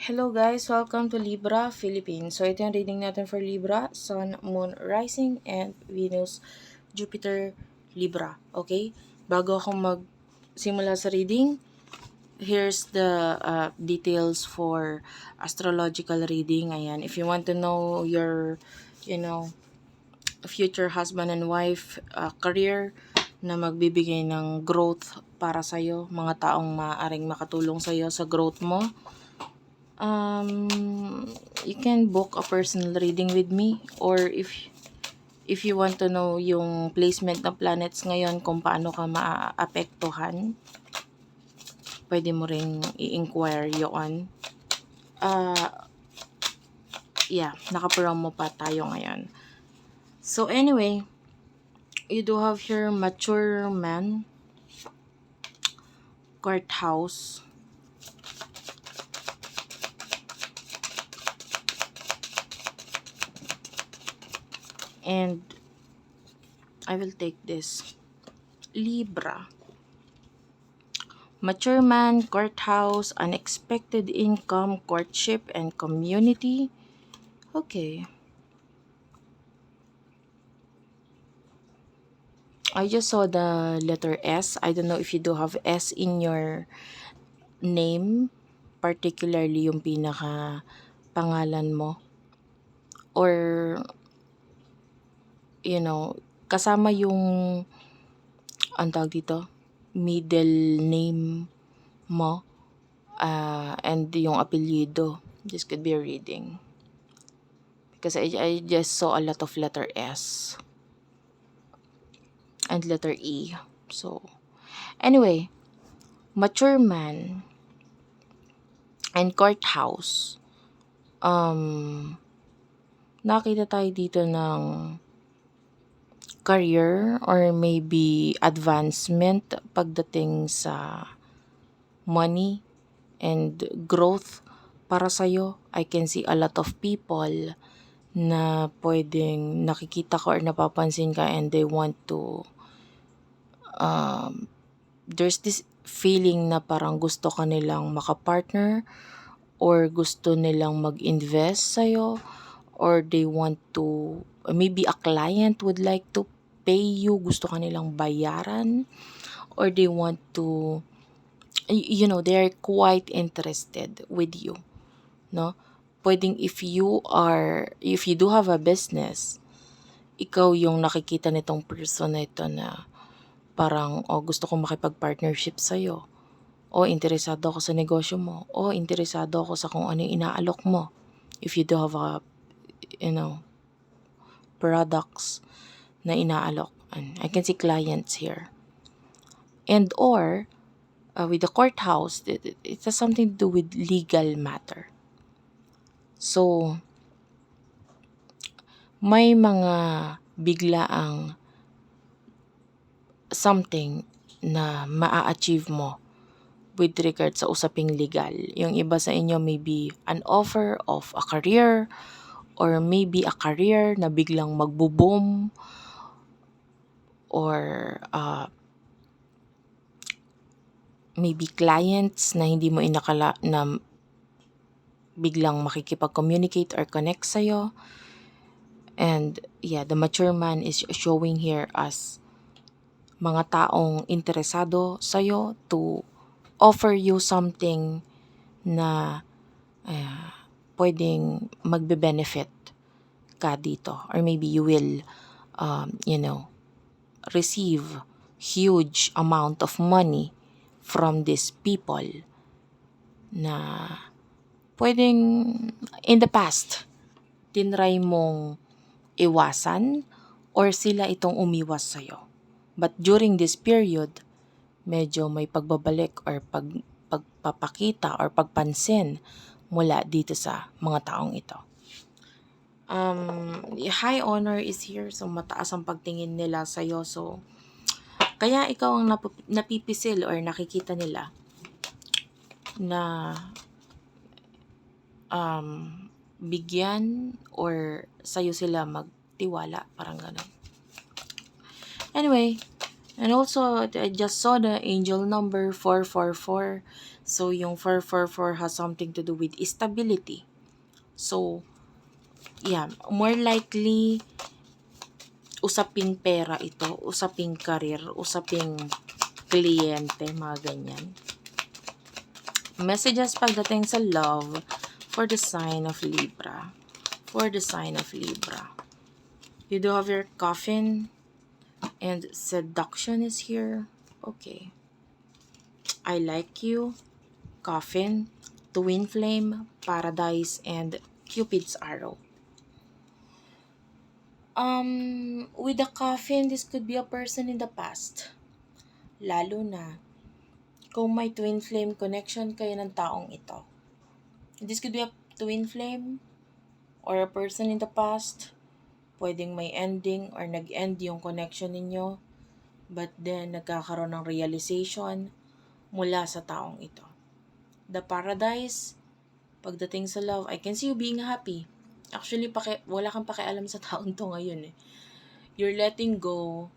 Hello guys, welcome to Libra, Philippines. So ito yung reading natin for Libra, Sun, Moon, Rising, and Venus, Jupiter, Libra. Okay? Bago ako magsimula sa reading, here's the uh, details for astrological reading. Ayan, if you want to know your, you know, future husband and wife, uh, career, na magbibigay ng growth para sa'yo, mga taong maaaring makatulong sa'yo sa growth mo, um, you can book a personal reading with me or if if you want to know yung placement ng planets ngayon kung paano ka maaapektuhan pwede mo ring i-inquire yun uh, yeah naka-promo pa tayo ngayon. So anyway you do have here mature man courthouse and I will take this. Libra. Mature man courthouse unexpected income courtship and community. Okay. I just saw the letter S. I don't know if you do have S in your name particularly yung pinaka pangalan mo. Or you know, kasama yung, ang tawag dito, middle name mo, uh, and yung apelyido. This could be a reading. Because I, I just saw a lot of letter S. And letter E. So, anyway, mature man and courthouse. Um, nakita tayo dito ng career or maybe advancement pagdating sa money and growth para sa'yo. I can see a lot of people na pwedeng nakikita ko or napapansin ka and they want to um, there's this feeling na parang gusto ka nilang makapartner or gusto nilang mag-invest sa'yo or they want to maybe a client would like to pay you, gusto ka nilang bayaran, or they want to, you know, they're quite interested with you, no? Pwedeng if you are, if you do have a business, ikaw yung nakikita nitong person na ito na parang, oh, gusto ko makipag-partnership sa'yo. O, interesado ako sa negosyo mo. O, interesado ako sa kung ano yung inaalok mo. If you do have a, you know, products na inaalok. And I can see clients here. And or, uh, with the courthouse, it, it, has something to do with legal matter. So, may mga biglaang something na maa-achieve mo with regard sa usaping legal. Yung iba sa inyo may be an offer of a career or maybe a career na biglang magbo-boom or uh, maybe clients na hindi mo inakala na biglang makikipag-communicate or connect sa'yo. And yeah, the mature man is showing here as mga taong interesado sa'yo to offer you something na uh, pwedeng magbe-benefit ka dito. Or maybe you will, um, you know, receive huge amount of money from these people na pwedeng in the past tinry mong iwasan or sila itong umiwas sa'yo. But during this period, medyo may pagbabalik or pag, pagpapakita or pagpansin mula dito sa mga taong ito. Um, high honor is here, so mataas ang pagtingin nila sa iyo. So, kaya ikaw ang nap- napipisil or nakikita nila na um, bigyan or sa'yo sila magtiwala, parang ganun. Anyway, And also, I just saw the angel number 444. So, yung 444 has something to do with stability. So, yeah, more likely, usaping pera ito, usaping career, usaping kliyente, mga ganyan. Messages pagdating sa love for the sign of Libra. For the sign of Libra. You do have your coffin and seduction is here. Okay. I like you. Coffin, twin flame, paradise, and Cupid's arrow. Um, with the coffin, this could be a person in the past. Lalo na kung may twin flame connection kayo ng taong ito. This could be a twin flame or a person in the past. Pwedeng may ending or nag-end yung connection ninyo. But then, nagkakaroon ng realization mula sa taong ito. The paradise, pagdating sa love, I can see you being happy. Actually, paki, wala kang pakialam sa taong to ngayon eh. You're letting go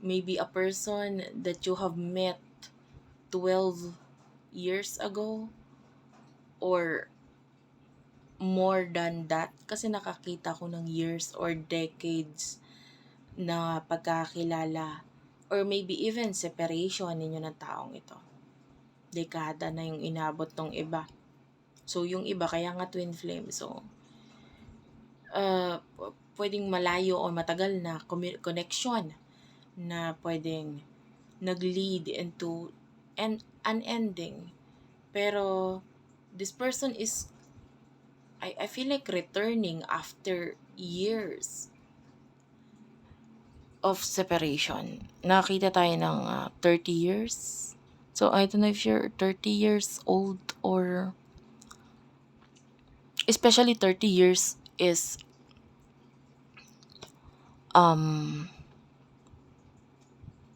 maybe a person that you have met 12 years ago or more than that kasi nakakita ko ng years or decades na pagkakilala or maybe even separation ninyo ng taong ito. Dekada na yung inabot ng iba. So, yung iba, kaya nga twin flame. So, uh, pwedeng malayo o matagal na connection na pwedeng nag-lead into an unending. Pero, this person is, I, I feel like returning after years of separation. Nakita tayo ng ah, 30 years. So, I don't know if you're 30 years old or especially 30 years is um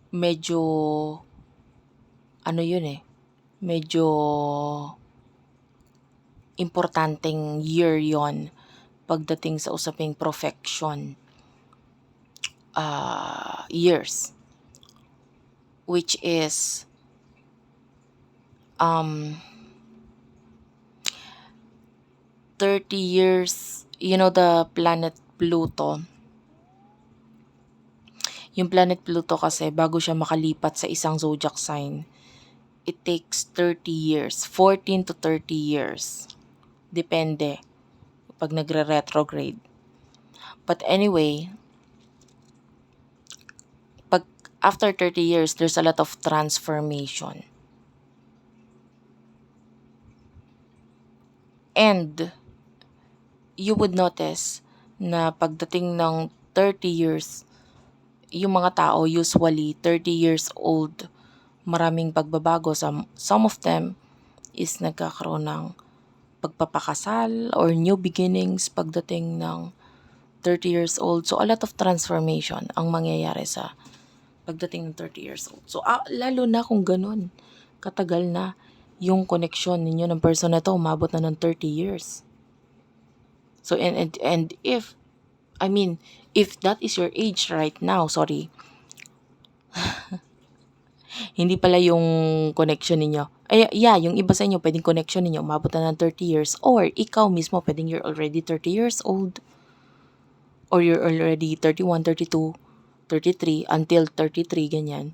medyo ano yun eh medyo importanteng year yon pagdating sa usaping perfection uh, years which is um 30 years you know the planet Pluto. Yung planet Pluto kasi bago siya makalipat sa isang zodiac sign it takes 30 years 14 to 30 years. Depende pag nagre-retrograde. But anyway pag after 30 years there's a lot of transformation and you would notice na pagdating ng 30 years yung mga tao usually 30 years old maraming pagbabago. Some some of them is nagkakaroon ng pagpapakasal or new beginnings pagdating ng 30 years old. So a lot of transformation ang mangyayari sa pagdating ng 30 years old. So ah, lalo na kung ganun katagal na yung connection ninyo ng person na to umabot na ng 30 years so and and, and if I mean if that is your age right now sorry hindi pala yung connection ninyo. Ay, yeah, yung iba sa inyo, pwedeng connection ninyo, umabot na ng 30 years. Or, ikaw mismo, pwedeng you're already 30 years old. Or you're already 31, 32, 33, until 33, ganyan.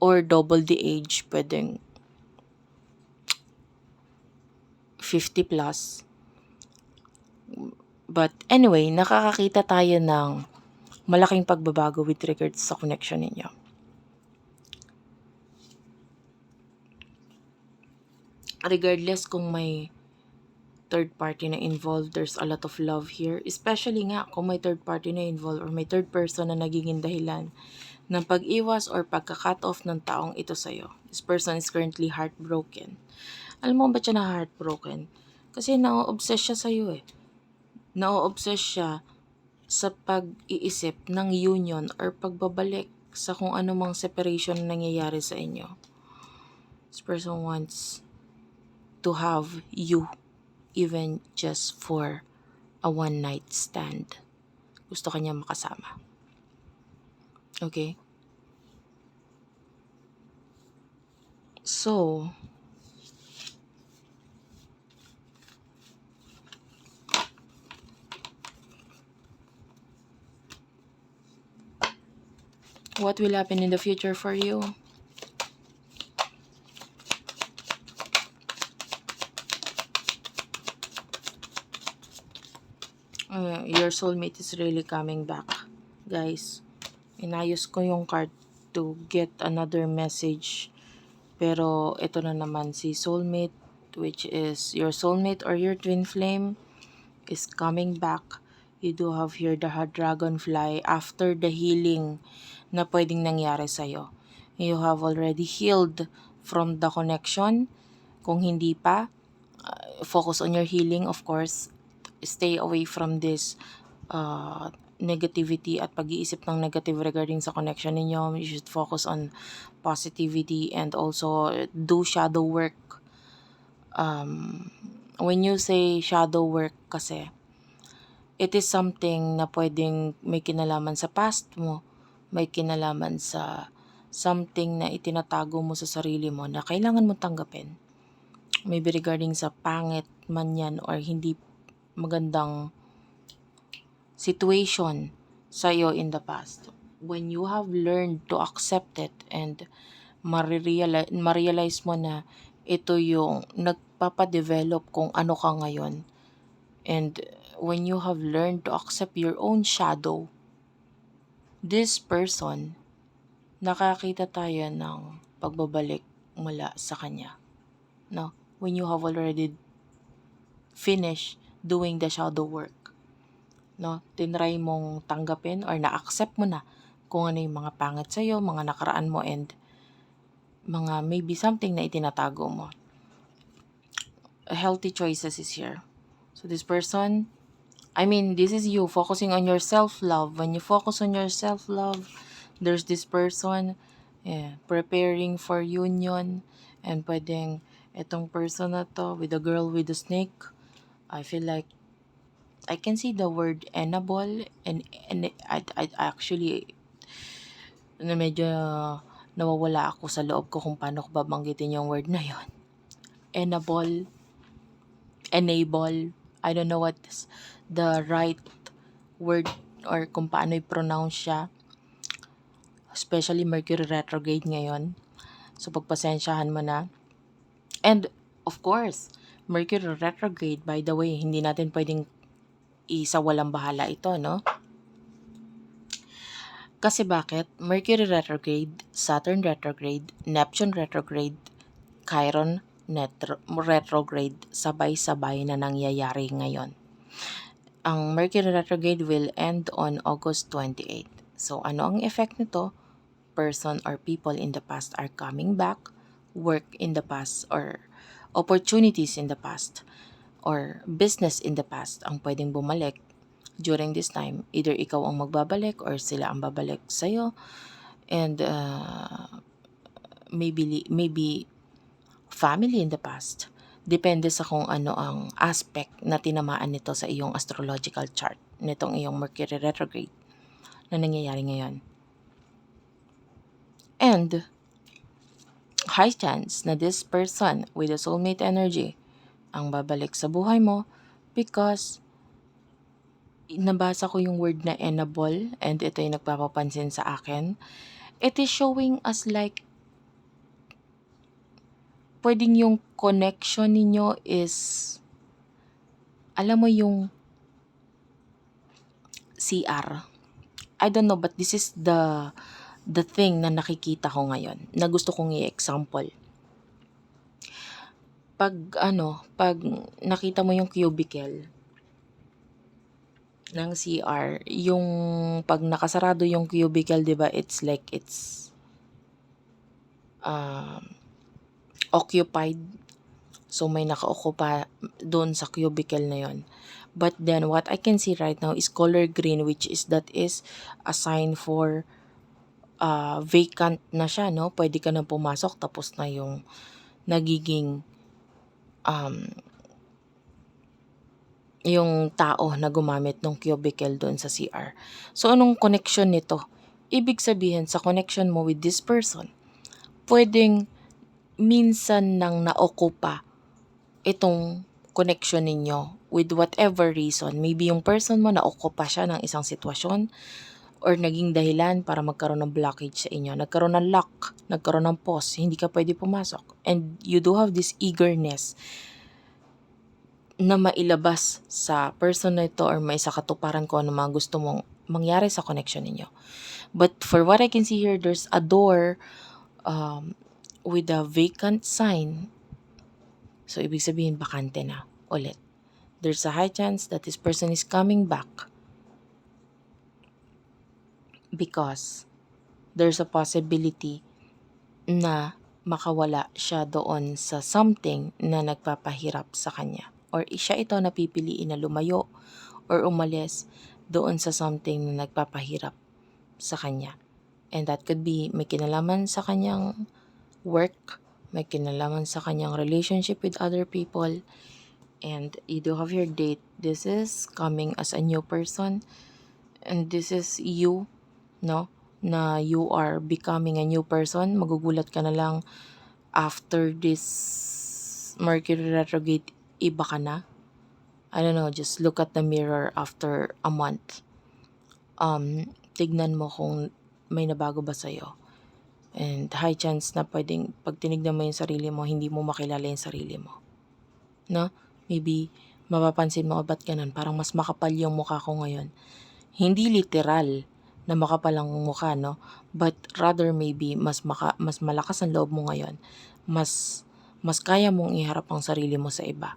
Or double the age, pwedeng 50 plus. But anyway, nakakakita tayo ng malaking pagbabago with regards sa connection ninyo. regardless kung may third party na involved, there's a lot of love here. Especially nga kung may third party na involved or may third person na nagiging dahilan ng pag-iwas or pagka-cut off ng taong ito sa'yo. This person is currently heartbroken. Alam mo ba siya na heartbroken? Kasi na-obsess siya sa'yo eh. Na-obsess siya sa pag-iisip ng union or pagbabalik sa kung anumang separation na nangyayari sa inyo. This person wants to have you even just for a one night stand. Gusto kanya makasama. Okay? So, what will happen in the future for you? Uh, your soulmate is really coming back. Guys, inayos ko yung card to get another message. Pero ito na naman si soulmate which is your soulmate or your twin flame is coming back. You do have here the dragonfly after the healing na pwedeng nangyari sa'yo. You have already healed from the connection. Kung hindi pa, uh, focus on your healing of course. Stay away from this uh, negativity at pag-iisip ng negative regarding sa connection ninyo. You should focus on positivity and also do shadow work. Um, when you say shadow work kasi, it is something na pwedeng may kinalaman sa past mo, may kinalaman sa something na itinatago mo sa sarili mo na kailangan mo tanggapin. Maybe regarding sa pangit man yan or hindi magandang situation sa'yo in the past. When you have learned to accept it and marirealize, ma-realize mo na ito yung nagpapadevelop kung ano ka ngayon. And when you have learned to accept your own shadow, this person, nakakita tayo ng pagbabalik mula sa kanya. No? When you have already finished doing the shadow work. No? Tinry mong tanggapin or na-accept mo na kung ano yung mga pangit sa'yo, mga nakaraan mo and mga maybe something na itinatago mo. Healthy choices is here. So this person, I mean, this is you focusing on your self-love. When you focus on your self-love, there's this person yeah, preparing for union and pwedeng itong person na to with the girl with the snake, I feel like I can see the word enable and, and I, I actually na medyo nawawala ako sa loob ko kung paano ko babanggitin yung word na yon. Enable, enable, I don't know what's the right word or kung paano i-pronounce siya. Especially Mercury retrograde ngayon. So pagpasensyahan mo na. And of course, Mercury retrograde, by the way, hindi natin pwedeng isa walang bahala ito, no? Kasi bakit? Mercury retrograde, Saturn retrograde, Neptune retrograde, Chiron netro- retrograde, sabay-sabay na nangyayari ngayon. Ang Mercury retrograde will end on August 28. So, ano ang effect nito? Person or people in the past are coming back, work in the past or opportunities in the past or business in the past ang pwedeng bumalik during this time. Either ikaw ang magbabalik or sila ang babalik sa'yo. And uh, maybe, maybe family in the past. Depende sa kung ano ang aspect na tinamaan nito sa iyong astrological chart nitong iyong Mercury retrograde na nangyayari ngayon. And high chance na this person with a soulmate energy ang babalik sa buhay mo because nabasa ko yung word na enable and ito yung nagpapapansin sa akin. It is showing us like pwedeng yung connection ninyo is alam mo yung CR. I don't know but this is the the thing na nakikita ko ngayon na gusto kong i-example. Pag ano, pag nakita mo yung cubicle ng CR, yung pag nakasarado yung cubicle, 'di ba? It's like it's um occupied. So may naka-occupy doon sa cubicle na yon. But then what I can see right now is color green which is that is a sign for uh, vacant na siya, no? Pwede ka na pumasok tapos na yung nagiging um, yung tao na gumamit ng cubicle doon sa CR. So, anong connection nito? Ibig sabihin, sa connection mo with this person, pwedeng minsan nang naokupa itong connection ninyo with whatever reason. Maybe yung person mo naokupa siya ng isang sitwasyon or naging dahilan para magkaroon ng blockage sa inyo. Nagkaroon ng lock, nagkaroon ng pause, hindi ka pwede pumasok. And you do have this eagerness na mailabas sa person na ito or may sa katuparan ko ano mga gusto mong mangyari sa connection ninyo. But for what I can see here, there's a door um, with a vacant sign. So, ibig sabihin, bakante na ulit. There's a high chance that this person is coming back because there's a possibility na makawala siya doon sa something na nagpapahirap sa kanya. Or siya ito na pipiliin na lumayo or umalis doon sa something na nagpapahirap sa kanya. And that could be may kinalaman sa kanyang work, may kinalaman sa kanyang relationship with other people, and you do have your date. This is coming as a new person, and this is you, no? Na you are becoming a new person. Magugulat ka na lang after this Mercury retrograde, iba ka na. I don't know, just look at the mirror after a month. Um, tignan mo kung may nabago ba sa'yo. And high chance na pwedeng pag tinignan mo yung sarili mo, hindi mo makilala yung sarili mo. No? Maybe mapapansin mo, "Oh, ba't ganun? Parang mas makapal yung mukha ko ngayon. Hindi literal na makapal ang mukha, no? But rather maybe mas maka, mas malakas ang loob mo ngayon. Mas mas kaya mong iharap ang sarili mo sa iba.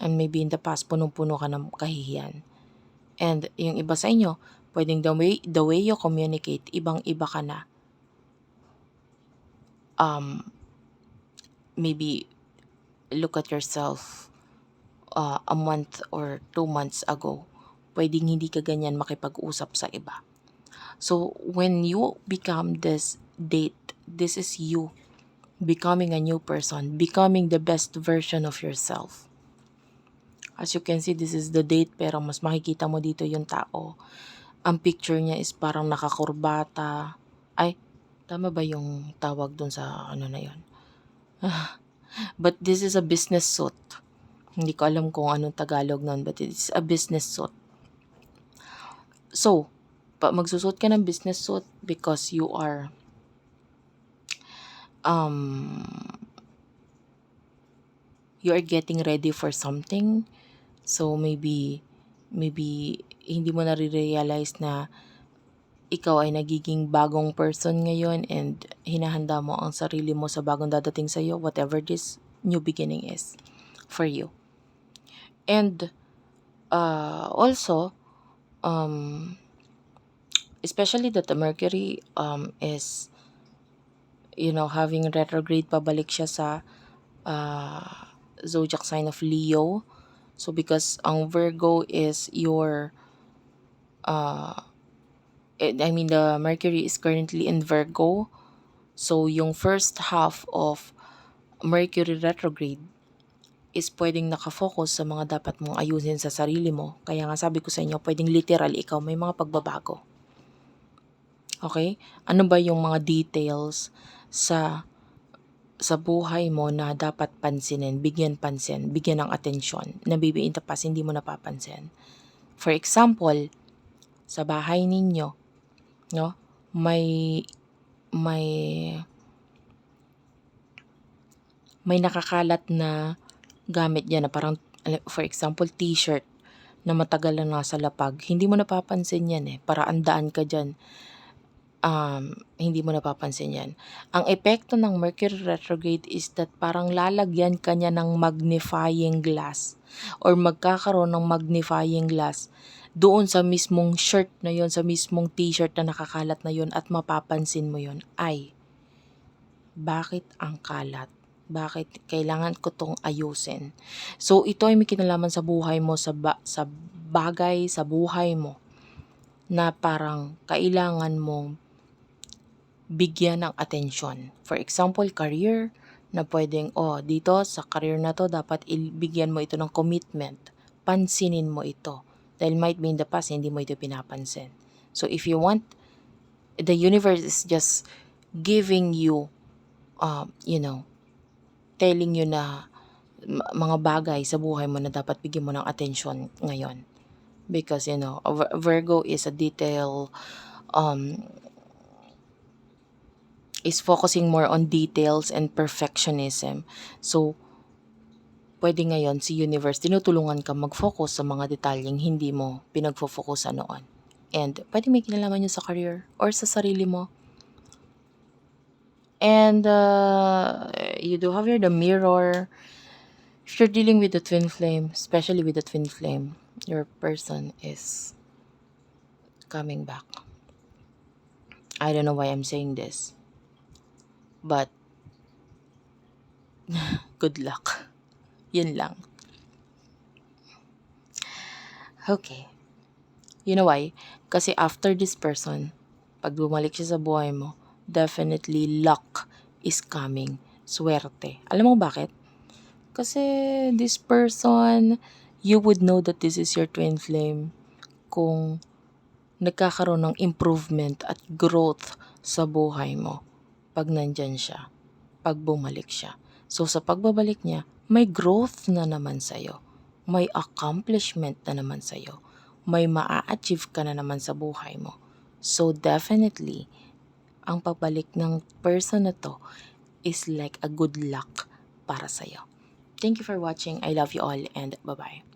And maybe in the past, punong-puno ka ng kahihiyan. And yung iba sa inyo, pwedeng the way, the way you communicate, ibang-iba ka na. Um, maybe look at yourself uh, a month or two months ago. Pwedeng hindi ka ganyan makipag-usap sa iba. So, when you become this date, this is you becoming a new person, becoming the best version of yourself. As you can see, this is the date pero mas makikita mo dito yung tao. Ang picture niya is parang nakakurbata. Ay, tama ba yung tawag dun sa ano na yun? but this is a business suit. Hindi ko alam kung anong Tagalog nun, but it's a business suit. So, pa magsusot ka ng business suit because you are um you are getting ready for something. So maybe maybe hindi mo nare-realize na ikaw ay nagiging bagong person ngayon and hinahanda mo ang sarili mo sa bagong dadating sa iyo, whatever this new beginning is for you. And uh, also, um, especially that the Mercury um, is, you know, having retrograde, pabalik siya sa uh, zodiac sign of Leo. So because ang Virgo is your, uh, I mean the Mercury is currently in Virgo. So yung first half of Mercury retrograde is pwedeng nakafocus sa mga dapat mong ayusin sa sarili mo. Kaya nga sabi ko sa inyo, pwedeng literal ikaw may mga pagbabago. Okay? Ano ba yung mga details sa sa buhay mo na dapat pansinin, bigyan pansin, bigyan ng atensyon, na maybe in the past hindi mo napapansin. For example, sa bahay ninyo, no, may may may nakakalat na gamit diyan na parang for example t-shirt na matagal na nasa lapag, hindi mo napapansin yan eh. Para andaan ka dyan um, hindi mo napapansin yan. Ang epekto ng Mercury retrograde is that parang lalagyan ka niya ng magnifying glass or magkakaroon ng magnifying glass doon sa mismong shirt na yon, sa mismong t-shirt na nakakalat na yon at mapapansin mo yon ay bakit ang kalat? Bakit kailangan ko tong ayusin? So ito ay may kinalaman sa buhay mo sa ba- sa bagay sa buhay mo na parang kailangan mong bigyan ng atensyon. For example, career na pwedeng, oh, dito sa career na to, dapat ibigyan mo ito ng commitment. Pansinin mo ito. Dahil might be in the past, hindi mo ito pinapansin. So if you want, the universe is just giving you, um, you know, telling you na mga bagay sa buhay mo na dapat bigyan mo ng attention ngayon. Because, you know, Virgo is a detail, um, is focusing more on details and perfectionism. So, pwede ngayon si universe, tinutulungan ka mag-focus sa mga detalyeng hindi mo pinagfo-focusan noon. And pwede may kinalaman yun sa career or sa sarili mo. And uh, you do have here the mirror. If you're dealing with the twin flame, especially with the twin flame, your person is coming back. I don't know why I'm saying this, but good luck. Yun lang. Okay. You know why? Kasi after this person, pag bumalik siya sa buhay mo, definitely luck is coming. Swerte. Alam mo bakit? Kasi this person, you would know that this is your twin flame kung nagkakaroon ng improvement at growth sa buhay mo pag nandyan siya, pag bumalik siya. So sa pagbabalik niya, may growth na naman sa'yo. May accomplishment na naman sa'yo. May maa-achieve ka na naman sa buhay mo. So definitely, ang pagbalik ng person na to is like a good luck para sa'yo. Thank you for watching. I love you all and bye-bye.